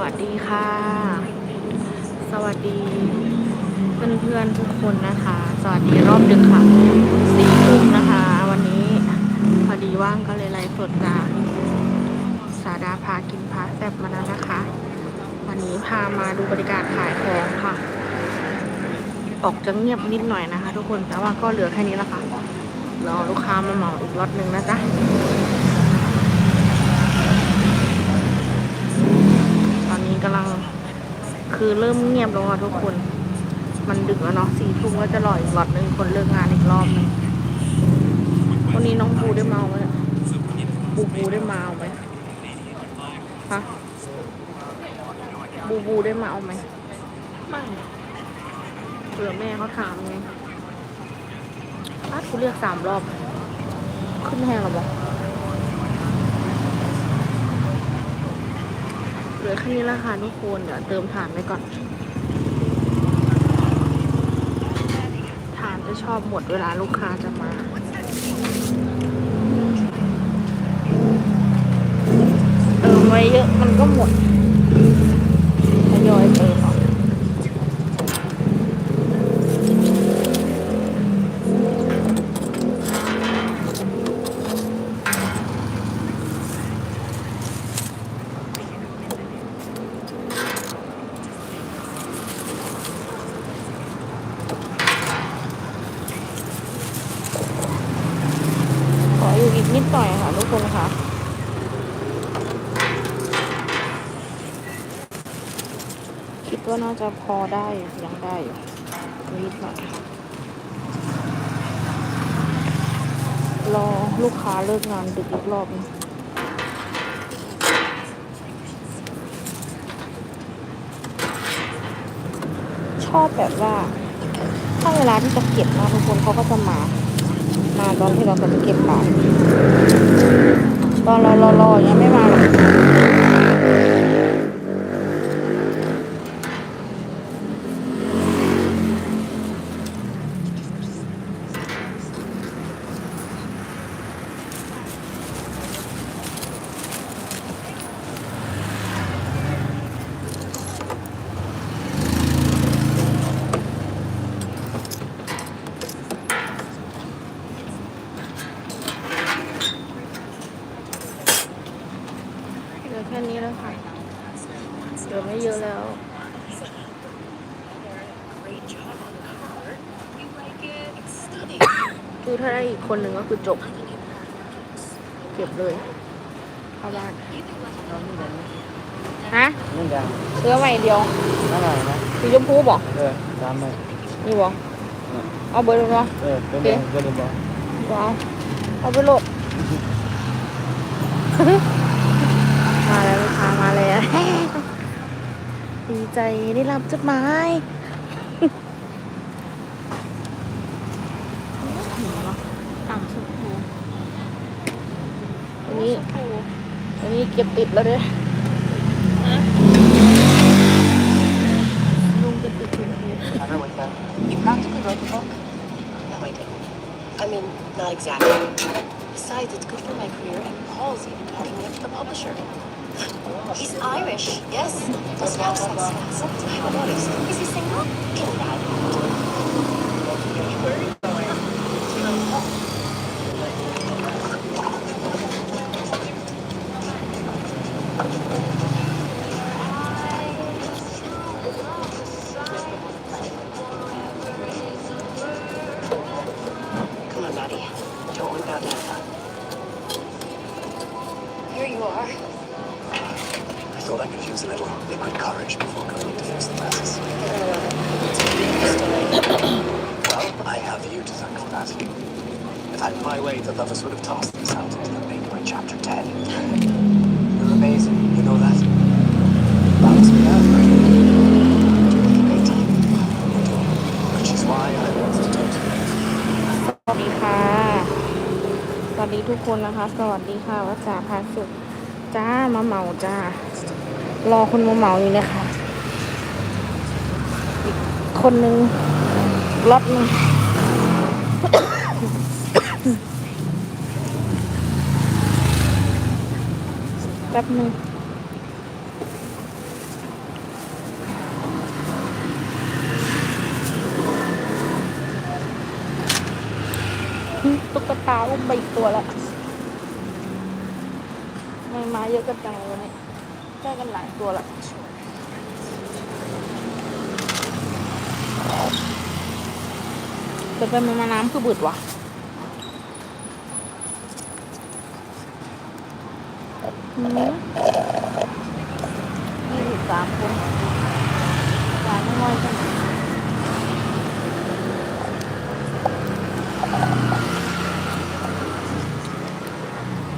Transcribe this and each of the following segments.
วัสดีค่ะ สวัสดีเพื่อนๆทุกคนนะคะ สวัสดีรอบดึกค่ะสี่ทุ่มนะคะ วันนี้พอดีว่างก็เลยไลฟ์สดจากสาดาพากินพาแซ่บมาแล้วนะคะ วันนี้พามาดูบรรยากาศขายของค่ะ ออกจะเงียบนิดหน่อยนะคะ ทุกคนแต่ว่าก็เหลือแค่นี้ล้วค่ะรอลูกค้ามาเหมาอีกล็อตหนึ่งนะจ๊ะ ตอนนี้กำลัง คือเริ่มเงียบแล้วอะทุกคน มันดึกแล้วเนาะสี่ทุ่มก็จะรออีกรอบนึงคนเลิกงานอีกรอบนึงวันนี้น้องบูได้เมาไหมบูบูได้เมาไหมฮะบูบูได้เมาไหมไม่เผื่อแม่เขาถามไงอ้าวกูเรียกสามรอบ ขึ้นแห้งหรอบอก เห ลือแค่นี้ละค่ะทุกคนเดี๋ยวเติมถ่านไว้ก่อนถ่านจะชอบหมดเวลาลูกค้าจะมาเติมไว้เยอะมันก็หมดทยอยเติมเอาขออยู่อีกนิดหน่อยค่ะทุกคนค่ะ คิดว่า น่าจะพอได้ยังได้อยู่นิดหน่อยค่ะรอลูกค้าเลิกงานดึกอีกรอบนึงชอบแบบว่าถ้าเวลาที่จะเก็บนะทุกคนเขาก็จะมา มาตอนที่เราจะเก็บของตอนเรารอๆอย่างไม่มาหรอกเหลือแค่นี้แล้วค่ะเหลือไม่เยอะแล้ว คือถ้าได้อีก คนหนึ่งก็คือจบ เก็บเลยเข้าบ้านฮะนี่ยังเสื้อใหม่เดียวน่าหน่อยนะสีชมพูบอกเออตามมานี่บอกเอาเบอร์ลงเนาะเออเป็นเรื่องเป็นเรื่องบอกว้าวเอาไปโหลดมาแล้วลูกค้ามาแล้วดีใจได้รับจดหมาย นนี้อันนี้เก็บติดแล้วด้วยลุงเก็บติดชมพู ทำให้เหมือนกัน You practically wrote the book? No, I didn't. I mean, not exactly. Besides, it's good for my career, and Paul's even talking me up to the publisher. He's Irish, yes. Doesn't have sex accent. I haven't noticed. Is he single? Get it out. Come คนนะคะ สวัสดีค่ะวัชาพาสุจ้ามาเหมาจ้ารอคนมาเหมาอยู่นะคะอีกคนนึงรถนึงแป๊บนึงตุ๊กตาอุ้มไปอีกตัวแล้ว ไม่มาเยอะกันจังเลยวันนี้ได้กันหลายตัวละจะเป็นมาน้ำคือบืดวะอืมยี่สิบสามคนหลายน้อยจัง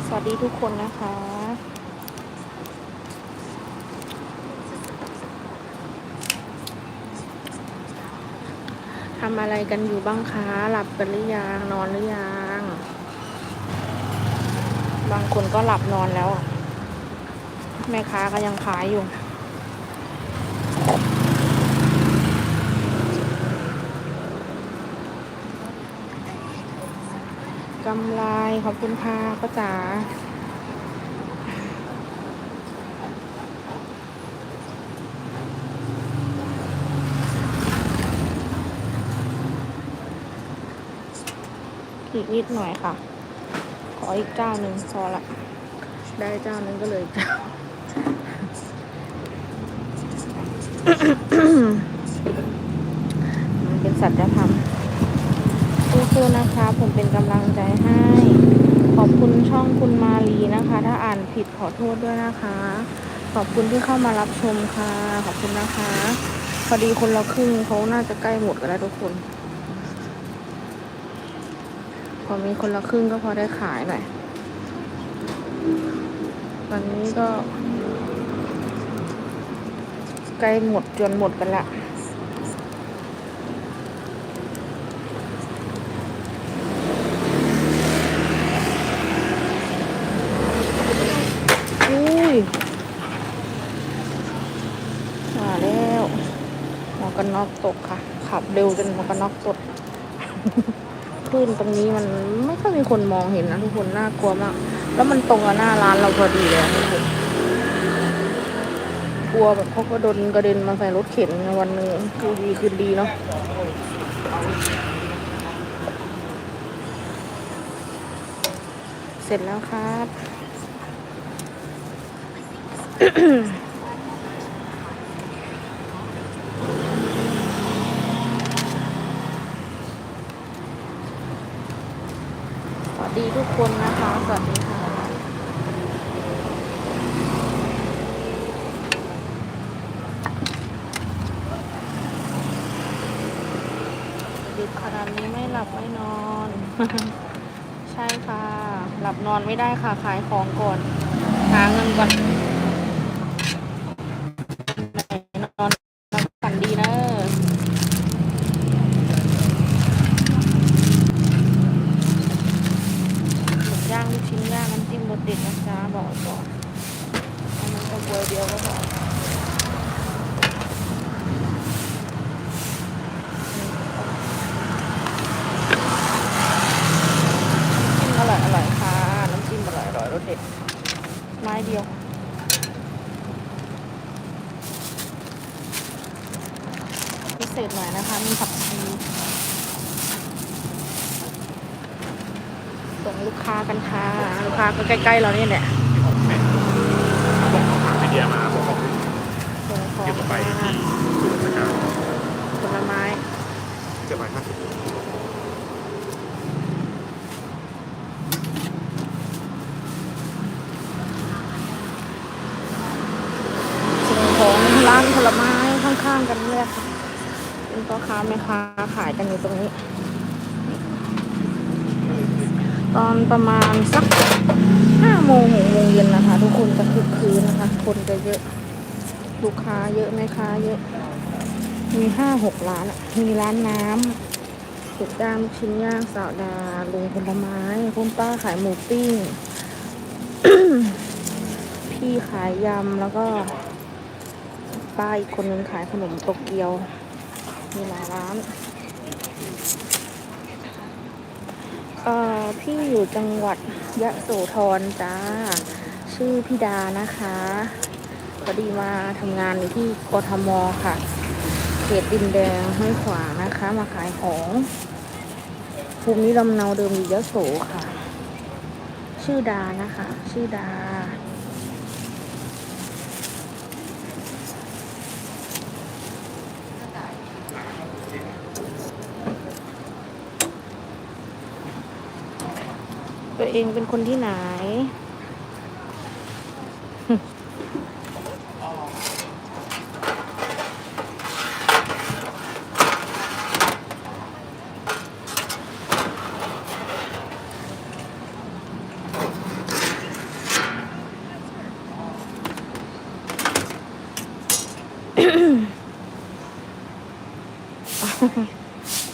สวัสดีทุกคนนะคะ ทำอะไรกันอยู่บ้างคะ หลับกันหรือยัง นอนหรือยัง บางคนก็หลับนอนแล้ว แม่ค้าก็ยังขายอยู่ กำไรขอบคุณค่ะป้าจ๋า อีกนิดหน่อยค่ะ ขออีกเจ้าหนึ่งพอละ ได้เจ้าหนึ่งก็เลยเจ้ามันเป็นสัจธรรมสู้ๆนะคะ ผมเป็นกำลังใจให้ ขอบคุณช่องคุณมาลีนะคะ ถ้าอ่านผิดขอโทษด้วยนะคะ ขอบคุณที่เข้ามารับชมค่ะ ขอบคุณนะคะ พอดีคนละครึ่งเขาน่าจะใกล้หมดกันแล้วทุกคนพ อมีคนละครึ่งก็พอได้ขายหน่อยวันนี้ก็ ใกล้หมดจนหมดกันละอุ้ยมาแล้วหมวกกันน็อกตกค่ะ ขับเร็วจนหมวกกันน็อกตก คลื่นตรงนี้มันไม่ค่อยมีคนมองเห็นนะทุกคนน่ากลัวมาก แล้วมันตรงกับหน้าร้านเราพอดีเลยทุกคนกลัวแบบเขาก็โดนกระเด็นมาใส่รถเข็นในวันหนึ่งคือดีคืนดีเนาะเสร็จแล้วครับ สวัสดีทุก คนนะคะ สวัสดีค่ะดึกขนาดนี้ไม่หลับไม่นอน ใช่ค่ะ หลับนอนไม่ได้ค่ะ ขายของก่อน หาเงินก่อนนอนฝันดีนะหมูย่างลูกชิ้นย่างน้ำจิ้มรสเด็ดนะจ๊ะบอกไว้ก่อนอันนั้นก็บวยเดียวก็พอน้ำจิ้มอร่อยอร่อยค่ะ น้ำจิ้มอ ร่อยอร่อยรสเด็ด ไม้เดียว พิเศษหน่อยนะคะ มีผักชีส่งลูกค้ากันค่ะ ลูกค้าก็ใกล้ๆเราเนี่ยแหละส่งของไอเดียมาบอกว่าส่งของเก็บไปค่ะที่ศูนย์ราชการผลไม้เจ็ดร้อยห้าสิบ ส่งของร้านผลไม้ กันนี่ยค่ะเป็นพ่อค้าแม่ค้าขายกันอยู่ตรงนี้ ตอนประมาณสักห้าโมงหกโมงเย็นนะคะ ทุกคนจะคึกคืนนะคะ คนจะเยอะ ลูกค้าเยอะแม่ค้าเยอะ มีห้าหกร้านมีร้านน้ำสุดย่างลูกชิ้นย่างสาวดาลุงผลไม้คุณป้าขายหมูปิ้งพี่ขายยำแล้วก็ ป้าอีกคนนึงขายขนมโตเกียว มีหลายร้าน เอ่อ พี่อยู่จังหวัดยะโสธรจ้า ชื่อพี่ดานะคะพอดีมาทำงานอยู่ที่กทมค่ะ เขตดินแดงห้วยขวางนะคะ มาขายของ ภูมิลำเนาเดิมอยู่ยโสค่ะ ชื่อดานะคะ ชื่อดา เองเป็นคนที่ไหน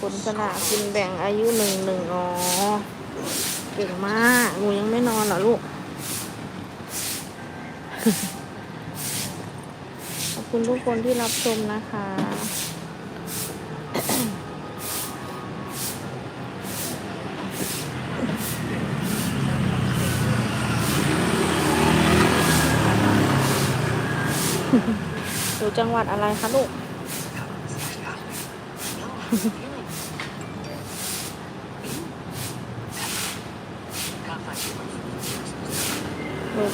คนสลากกินแบ่งอายุหนึ่งหนึ่งอ๋อ เก่งมากหนูยังไม่นอนเหรอลูก ขอบคุณทุกคนที่รับชมนะคะอยู่จังหวัดอะไรคะลูก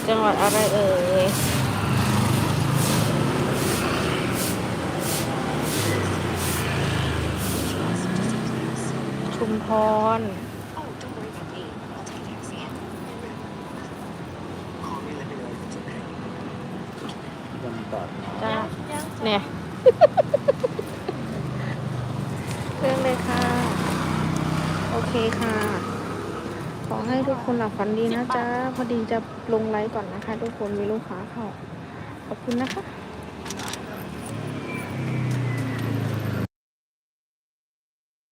จังหวัดอะไรเอ่ยชุมพร Oh, don't worry about me. I'll take a taxi. Call me, let me know if it's okay. ยังตอด จ้าเนี่ย เรื่องเลยค่ะ โอเคค่ะ ขอให้ ทุกคนหลับฝันดีนะจ๊ะ พอดีจะลงไลฟ์ก่อนนะคะ ทุกคนมีลูกค้าเข้า ขอบคุณนะคะ